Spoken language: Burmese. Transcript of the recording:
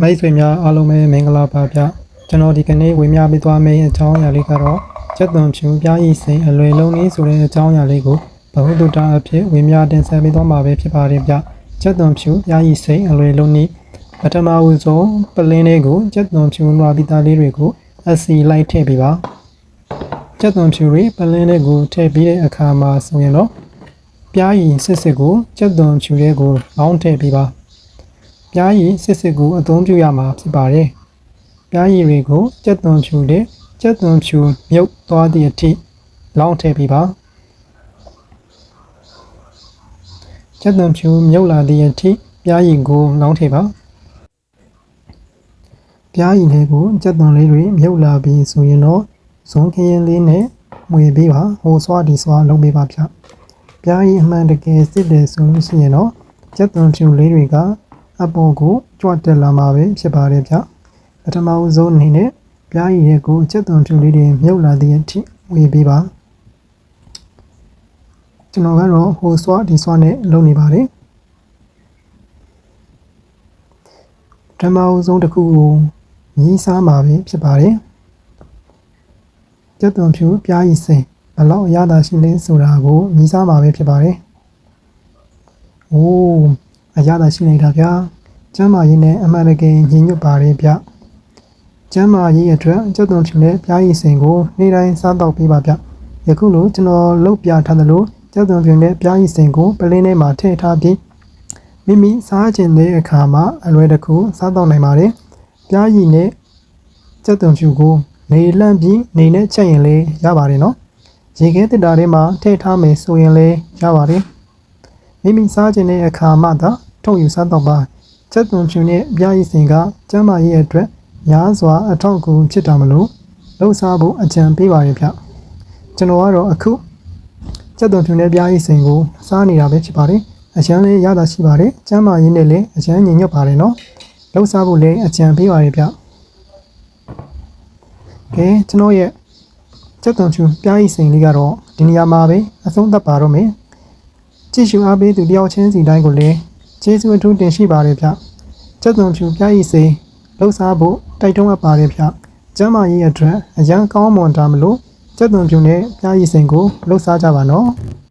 မိတ်ဆွေများအားလုံးပဲမင်္ဂလာပါဗျကျွန်တော်ဒီကနေ့ဝေမျှပေးသွားမယ့်အကြောင်းအရာလေးကတော့ကျက်သွန်ဖြူပြားရည်စိန်အလွယ်လုံးလေးဆိုတဲ့အကြောင်းအရာလေးကိုဘဟုတုတအဖြစ်ဝေမျှတင်ဆက်ပေးသွားမှာပဲဖြစ်ပါတယ်ဗျကျက်သွန်ဖြူပြားရည်စိန်အလွယ်လုံးနည်းပထမဦးဆုံးပလင်းလေးကိုကျက်သွန်ဖြူနွားပိသားလေးတွေကိုအစီလိုက်ထည့်ပေးပါကျက်သွန်ဖြူတွေပလင်းလေးကိုထည့်ပြီးတဲ့အခါမှာဆိုရင်တော့ပြားရည်စစ်စစ်ကိုကျက်သွန်ဖြူလေးကိုလောင်းထည့်ပေးပါ ပြားရည်စစ်စစ်ကိုအသုံးပြုရမှာဖြစ်ပါတယ်။ပြားရည်တွေကိုကြက်သွန်ဖြူနဲ့ကြက်သွန်ဖြူမြုပ်သွားသည့်အထိလောင်းထည့်ပေးပါ။ကြက်သွန်ဖြူမြုပ်လာသည့်အထိပြားရည်ကိုလောင်းထည့်ပါ။ပြားရည်လေးကိုကြက်သွန်လေးတွေမြုပ်လာပြီးဆိုရင်တော့ဇွန်ခရင်လေးနဲ့မှွေပေးပါဟိုဆွားဒီဆွားလုပ်ပေးပါဗျ။ပြားရည်အမှန်တကယ်စစ်တယ်ဆိုလို့ရှိရင်တော့ကြက်သွန်ဖြူလေးတွေက အပေါ်ကိုကြွတက်လာမှာပဲဖြစ်ပါတယ်ဗျပထမဦးဆုံးအနေနဲ့ပြားရည်ရဲ့ကိုအချက်သွန်ဖြူလေးတွေမြုပ်လာတဲ့အထိဝေပေးပါကျွန်တော်ကတော့ဟိုဆွားဒီဆွားနဲ့လုပ်နေပါတယ်ပထမဦးဆုံးတစ်ခုကိုမြည်စားမှာပဲဖြစ်ပါတယ်ချက်သွန်ဖြူပြားရည်စိန်ဘယ်လောက်အရသာရှိလဲဆိုတာကိုမြည်စားမှာပဲဖြစ်ပါတယ်အိုး အရသာရှိနေတာဗျာကျမ်းမာရေးနဲ့အမှန်တကယ်ညီညွတ်ပါတယ်ဗျကျမ်းမာရေးအတွက်ကြက်သွန်ဖြူနဲ့ပြားရည်စိန်ကိုနေ့တိုင်းစားတော့ပေးပါဗျယခုလိုကျွန်တော်လုတ်ပြထားသလိုကြက်သွန်ဖြူနဲ့ပြားရည်စိန်ကိုပလင်းထဲမှာထည့်ထားပြီးမိမိစားခြင်းတဲ့အခါမှာအလွယ်တကူစားတော့နိုင်ပါတယ်ပြားရည်နဲ့ကြက်သွန်ဖြူကိုနေလန့်ပြီးနေနဲ့ချက်ရင်လေးရပါတယ်နော်ရေခဲတစ်တာထဲမှာထည့်ထားမယ်ဆိုရင်လည်းရပါတယ် မိမိစားခြင်းတဲ့အခါမှသာထုတ်ယူစားတော့ပါချက်သွန်ဖြူနဲ့ပြားရည်စင်ကကျမ်းမာရေးအတွက်များစွာအထောက်အကူဖြစ်တာမလို့လှုပ်ရှားဖို့အကြံပေးပါရဗျကျွန်တော်ကတော့အခုချက်သွန်ဖြူနဲ့ပြားရည်စင်ကိုစားနေတာပဲဖြစ်ပါတယ်အချမ်းလေးရတာရှိပါတယ်ကျမ်းမာရေးနဲ့လည်းအချမ်းညင်ညွတ်ပါတယ်နော်လှုပ်ရှားဖို့လည်းအကြံပေးပါရဗျကဲကျွန်တော်ရဲ့ချက်သွန်ဖြူပြားရည်စင်လေးကတော့ဒီနေရာမှာပဲအဆုံးသတ်ပါတော့မယ် ကြည့်ရှုအားပေးသူတယောက်ချင်းစီတိုင်းကိုလည်းကျေးဇူးအထူးတင်ရှိပါတယ်ဗျ။ကျက်သွန်ဖြူပြားရည်စိလှုပ်ရှားဖို့တိုက်တွန်းအပ်ပါတယ်ဗျ။ကျမ်းမာရေးအတွက်အရန်ကောင်းမွန်တာမလို့ကျက်သွန်ဖြူနဲ့ပြားရည်စိကိုလှုပ်ရှားကြပါနော်။